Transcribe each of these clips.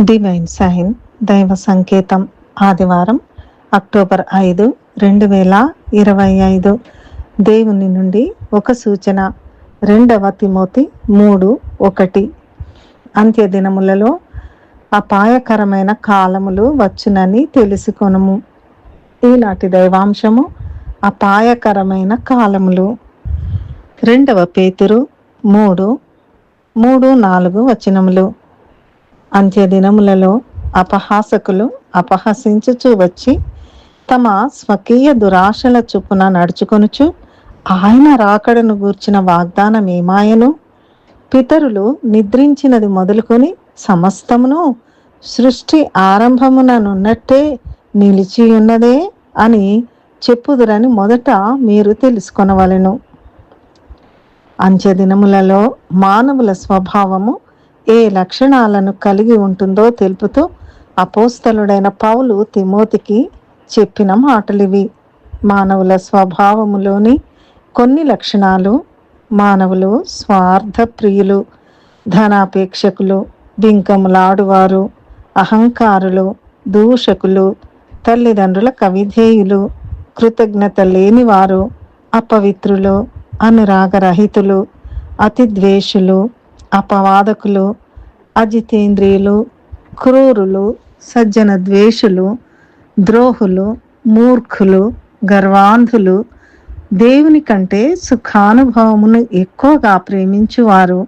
Divine sign దైవ సంకేతం ఆదివారం అక్టోబర్ ఐదు రెండు వేల ఇరవై ఐదు. దేవుని నుండి ఒక సూచన. రెండవ తిమోతి మూడు ఒకటి. అంత్య దినములలో అపాయకరమైన కాలములు వచ్చునని తెలుసుకొనుము. ఈనాటి దైవాంశము అపాయకరమైన కాలములు. రెండవ పేతురు మూడు మూడు నాలుగు వచనములు. అంత్య దినములలో అపహాసకులు అపహసించుచు వచ్చి తమ స్వకీయ దురాశల చొప్పున నడుచుకొనుచు ఆయన రాకడను గూర్చిన వాగ్దానం ఏమాయను? పితరులు నిద్రించినది మొదలుకొని సమస్తమును సృష్టి ఆరంభముననున్నట్టే నిలిచి ఉన్నదే అని చెప్పుదురని మొదట మీరు తెలుసుకొనవలెను. అంత్యదినములలో మానవుల స్వభావము ఏ లక్షణాలను కలిగి ఉంటుందో తెలుపుతూ అపోస్తలుడైన పౌలు తిమోతికి చెప్పిన మాటలివి. మానవుల స్వభావములోని కొన్ని లక్షణాలు మానవులు స్వార్థ ప్రియులు ధనాపేక్షకులు బింకములాడువారు అహంకారులు దూషకులు తల్లిదండ్రుల కవిధేయులు కృతజ్ఞత లేనివారు అపవిత్రులు అనురాగరహితులు అతిద్వేషులు అపవాదకులు అజితేంద్రియులు క్రూరులు సజ్జన ద్వేషులు ద్రోహులు మూర్ఖులు గర్వాంధులు దేవుని కంటే సుఖానుభవమును ఎక్కువగా ప్రేమించువారు.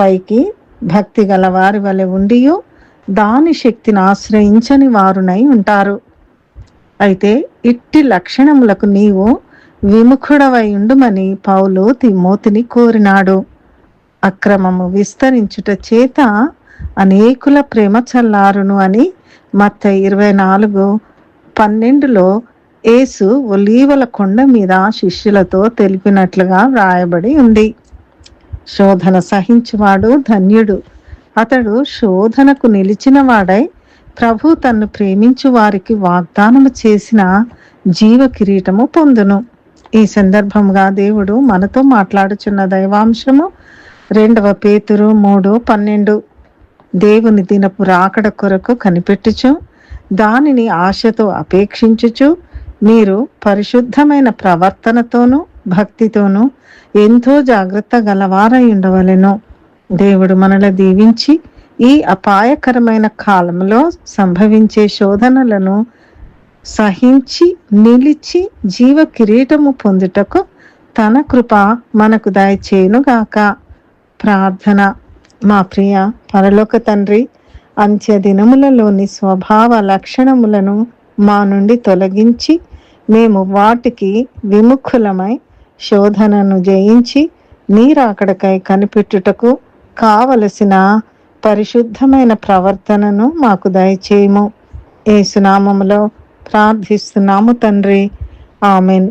పైకి భక్తి గల వారి వలె ఉండియో దాని శక్తిని ఆశ్రయించని వారునై ఉంటారు. అయితే ఇట్టి లక్షణములకు నీవు విముఖుడవై ఉండుమని పౌలు తిమోతిని కోరినాడు. అక్రమము విస్తరించుట చేత అనేకుల ప్రేమ చల్లారును అని మత్త ఇరవై నాలుగు పన్నెండులో యేసు ఒలీవల కొండ మీద శిష్యులతో తెలిపినట్లుగా వ్రాయబడి ఉంది. శోధన సహించువాడు ధన్యుడు. అతడు శోధనకు నిలిచిన వాడై ప్రభు తన్ను ప్రేమించు వారికి వాగ్దానము చేసిన జీవ కిరీటము పొందును. ఈ సందర్భంగా దేవుడు మనతో మాట్లాడుచున్న దైవాంశము రెండవ పేతురు మూడు పన్నెండు. దేవుని దినపు రాకడ కొరకు కనిపెట్టుచు దానిని ఆశతో అపేక్షించుచు మీరు పరిశుద్ధమైన ప్రవర్తనతోనూ భక్తితోనూ ఎంతో జాగ్రత్త గలవారై ఉండవలెను. దేవుడు మనల దీవించి ఈ అపాయకరమైన కాలంలో సంభవించే శోధనలను సహించి నిలిచి జీవ కిరీటము పొందుటకు తన కృప మనకు దయచేయునుగాక. ప్రార్థన. మా ప్రియ పరలోక తండ్రి అంత్య దినములలోని స్వభావ లక్షణములను మా నుండి తొలగించి మేము వాటికి విముఖులమై శోధనను జయించి నీరాకడకై కనిపెట్టుటకు కావలసిన పరిశుద్ధమైన ప్రవర్తనను మాకు దయచేయము. ఏసునామములో ప్రార్థిస్తున్నాము తండ్రి. ఆమెన్.